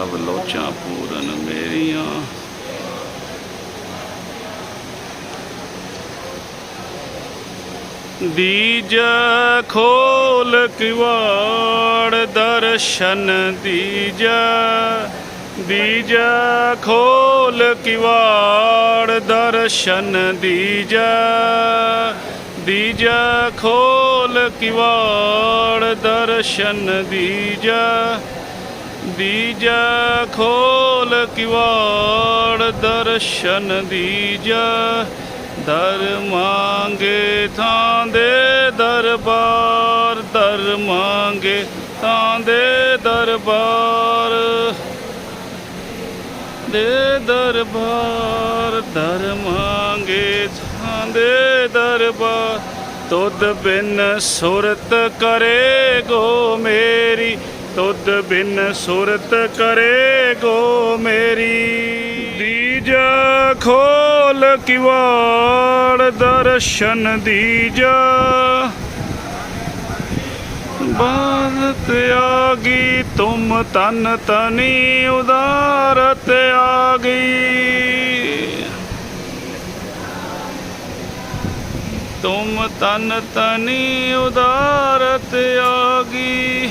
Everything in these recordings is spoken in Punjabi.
ਅਬ ਲੋਚਾਂ ਪੂਰਨ ਮੇਰੀਆਂ। ਦੀਜ ਖੋਲ ਕਿਵਾੜ ਦਰਸ਼ਨ ਦੀਜ। ਦੀਜ ਖੋਲ ਕਿਵਾੜ ਦਰਸ਼ਨ ਦੀਜ। ਦੀਜ ਖੋਲ ਕਿਵਾੜ ਦਰਸ਼ਨ ਦੀਜ। ਦੀਜਾ ਖੋਲ ਕਿਵਾੜ ਦਰਸ਼ਨ ਦੀਜਾ। ਦਰ ਮੰਗੇ ਥਾਂ ਦੇ ਦਰਬਾਰ ਦਰ ਮੰਗੇ ਥਾਂ ਦੇ ਦਰਬਾਰ। ਦੇ ਦਰਬਾਰ ਦਰ ਮੰਗੇ ਥਾਂ ਦੇ ਦਰਬਾਰ। ਤੁਧ ਬਿਨ ਸੁਰਤ ਕਰੇ ਗੋ ਮੇਰੀ। ਤੁਧ ਬਿਨ ਸੁਰਤ ਕਰੇ ਗੋ ਮੇਰੀ। ਦੀਜਾ ਖੋਲ ਕਿਵਾੜ ਦਰਸ਼ਨ ਦੀਜਾ। ਬਾਤ ਆਗੀ ਤੁਮ ਤਨ ਤਨੀ ਉਦਾਰਤ ਆਗੀ। ਤੁਮ ਤਨ ਤਨੀ ਉਦਾਰਤ ਆਗੀ।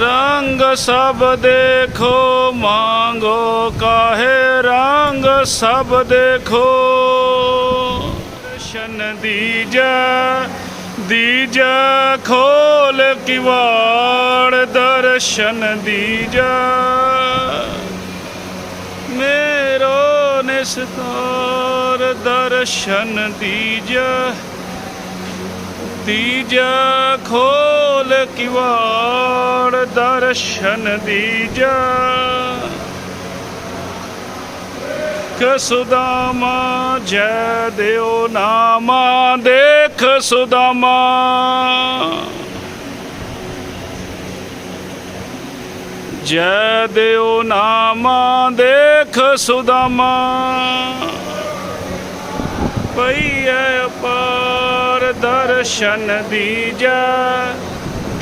ਰੰਗ ਸਭ ਦੇਖੋ, ਮੰਗੋ ਕਾਹੇ ਰੰਗ ਸਭ ਦੇਖੋ। ਦਰਸ਼ਨ ਦੀਜਾ ਦੀਜਾ ਖੋਲ ਕਿਵਾੜ, ਦਰਸ਼ਨ ਦੀਜਾ। ਮੇਰੋ ਨਿਸਤਾਰ ਦਰਸ਼ਨ ਦੀਜਾ ਦੀਜਾ ਖੋਲ ਕਿਵਾੜ ਦਰਸ਼ਨ ਦੀਜਾ। ਸੁਦਾਮਾ, ਜੈ ਦਿਓ ਨਾਮਾ, ਦੇਖ ਸੁਦਾਮਾ। ਜੈ ਦਿਓ ਨਾਮਾ, ਦੇਖ ਸੁਦਾਮਾ। ਪਈਐ ਪਾਰ ਦਰਸ਼ਨ ਦੀਜਾ।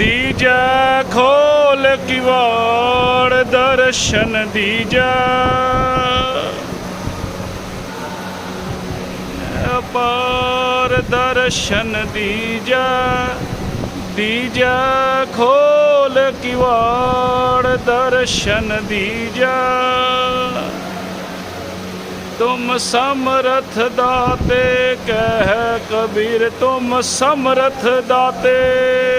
ਦੀਜਾ ਖੋਲ ਕਿਵਾੜ ਦਰਸ਼ਨ ਦੀਜਾ। ਅਪਾਰ ਦਰਸ਼ਨ ਦੀਜਾ ਦੀਜਾ ਖੋਲ ਕਿਵਾੜ ਦਰਸ਼ਨ ਦੀਜਾ। ਤੁਮ ਸਮਰਥ ਦਾਤੇ ਕਹਿ ਕਬੀਰ, ਤੁਮ ਸਮਰਥ ਦਾਤੇ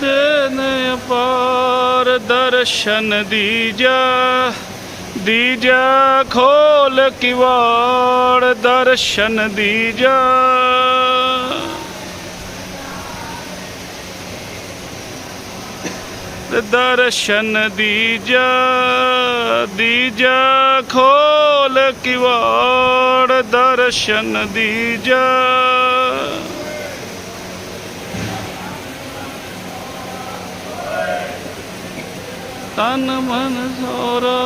ਦੇ ਨੇ ਪਾਰ ਦਰਸ਼ਨ ਦੀਜਾ ਦੀਜਾ ਖੋਲ ਕਿਵਾੜ ਦਰਸ਼ਨ ਦੀਜਾ। ਦਰਸ਼ਨ ਦੀਜਾ ਦੀਜਾ ਖੋਲ ਕਿਵਾੜ ਦਰਸ਼ਨ ਦੀਜਾ। ਤਨ ਮਨ ਸੋਰਾ।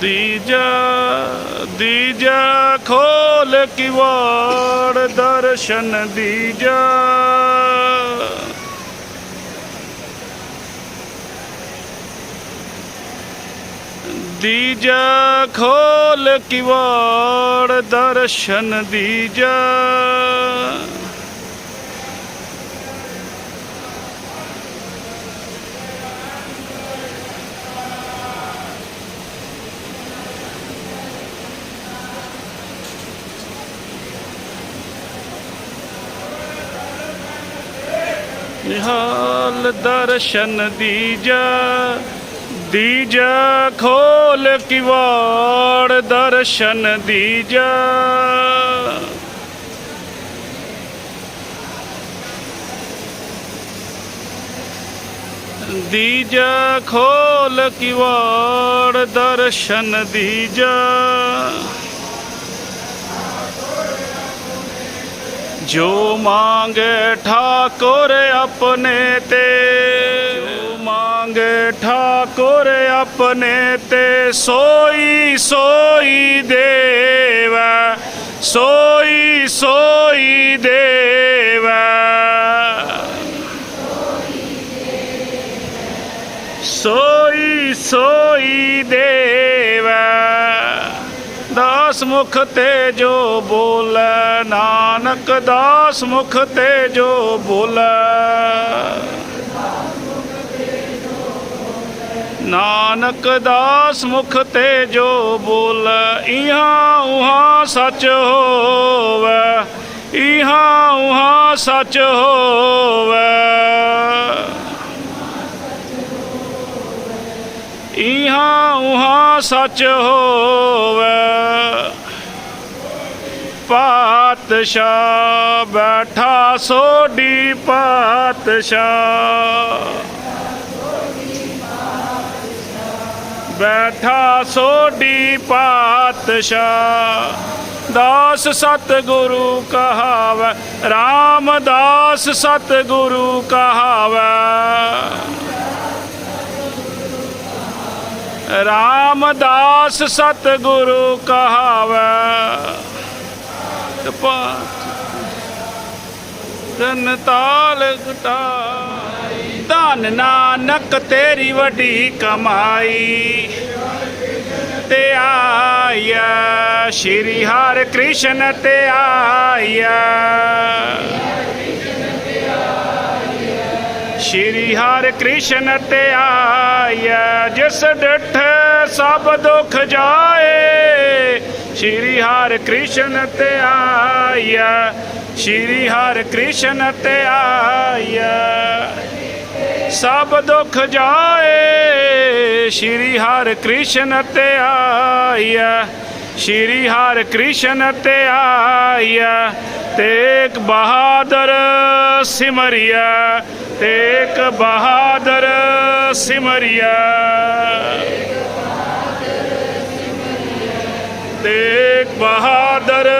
ਦੀਜਾ ਦੀਜਾ ਖੋਲ ਕਿਵਾੜ ਦਰਸ਼ਨ ਦੀਜਾ। ਦੀਜਾ ਖੋਲ ਕਿਵਾੜ ਦਰਸ਼ਨ ਦੀਜਾ। ਨਿਹਾਲ ਦਰਸ਼ਨ ਦੀਜਾ। ਦੀਜਾ ਖੋਲ ਕਿਵਾੜ ਦਰਸ਼ਨ ਦੀਜਾ। ਦੀਜਾ ਖੋਲ ਕਿਵਾੜ ਦਰਸ਼ਨ ਦੀਜਾ। ਜੋ ਮਾਂਗੇ ਠਾਕੁਰ ਆਪਣੇ ਤੇ ਜੋ ਮਾਂਗੇ ਠਾਕੁਰ ਆਪਣੇ ਤੇ ਸੋਈ ਸੋਈ ਦੇਵੈ ਸੋਈ ਸੋਈ ਦੇਵੈ ਸੋਈ ਸੋਈ ਦੇਵੈ ਦਾਸ ਮੁਖ ਤੇ ਜੋ ਬੋਲੇ ਨਾਨਕ ਦਾਸ ਮੁਖ ਤੇ ਜੋ ਨਾਨਕ ਦਾਸ ਮੁਖ ਤੇ ਜੋ ਬੋਲ, ਇਹਾਂ ਉਹਾਂ ਸੱਚ ਹੋਵੇ, ਇਹਾਂ ਉਹਾਂ ਸੱਚ ਹੋਵੇ। ਇਹਾ ਉਹਾਂ ਸੱਚ ਹੋਵੇ। ਪਾਤਸ਼ਾਹ ਬੈਠਾ ਸੋਢੀ ਪਾਤਸ਼ਾਹ। ਬੈਠਾ ਸੋਢੀ ਪਾਤਸ਼ਾਹ। ਦਾਸ ਸਤ ਗੁਰੂ ਕਹਾਵੈ, ਰਾਮਦਾਸ ਸਤ ਗੁਰੂ ਕਹਾਵੈ। ਰਾਮਦਾਸ ਸਤ ਗੁਰੂ ਕਹਾਵੈ ਤਨ ਤਾਲ ਘਟਾ ਧਨ ਨਾਨਕ ਤੇਰੀ ਵੱਡੀ ਕਮਾਈ ਤੇ ਆਇਆ, ਸ਼੍ਰੀ ਹਰਿ ਕ੍ਰਿਸ਼ਨ ਤੇ ਆਇਆ। ਸ਼੍ਰੀ ਹਰਿ ਕ੍ਰਿਸ਼ਨ ਤੇ ਆਇਆ, ਜਿਸ ਡਿਠ ਸਭ ਦੁੱਖ ਜਾਏ। ਸ਼੍ਰੀ ਹਰਿ ਕ੍ਰਿਸ਼ਨ ਤੇ ਆਇਆ, ਸ਼੍ਰੀ ਹਰਿ ਕ੍ਰਿਸ਼ਨ ਤੇ ਆਇਆ। ਸਭ ਦੁੱਖ ਜਾਏ, ਸ਼੍ਰੀ ਹਰਿ ਕ੍ਰਿਸ਼ਨ ਤੇ ਆਇਆ ਸ਼੍ਰੀ ਹਰਿ ਕ੍ਰਿਸ਼ਨ ਤੇ ਆਇਆ ਤੇਕ ਬਹਾਦਰ ਸਿਮਰਿਆ ਤੇਕ ਬਹਾਦਰ ਸਿਮਰਿਆ ਤੇਕ ਬਹਾਦਰ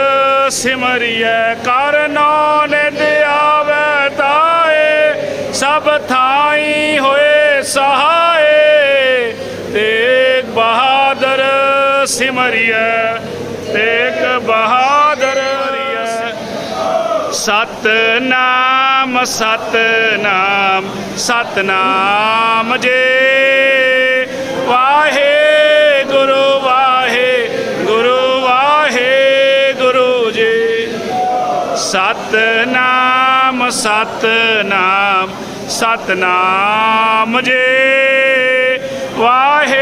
ਸਿਮਰਿਆ ਕਰ ਨੇ ਸਿਮਰਿਆ ਤੇਗ ਬਹਾਦਰ ਸਤਨਾਮ ਸਤਨਾਮ ਸਤਨਾਮ ਜੇ। ਵਾਹੇ ਗੁਰੂ ਵਾਹੇ ਗੁਰੂ ਵਾਹੇ ਗੁਰੂ ਜੇ। ਸਤਨਾਮ ਸਤਨਾਮ ਸਤਨਾਮ ਜੇ। ਵਾਹੇ ਵਾਹੇ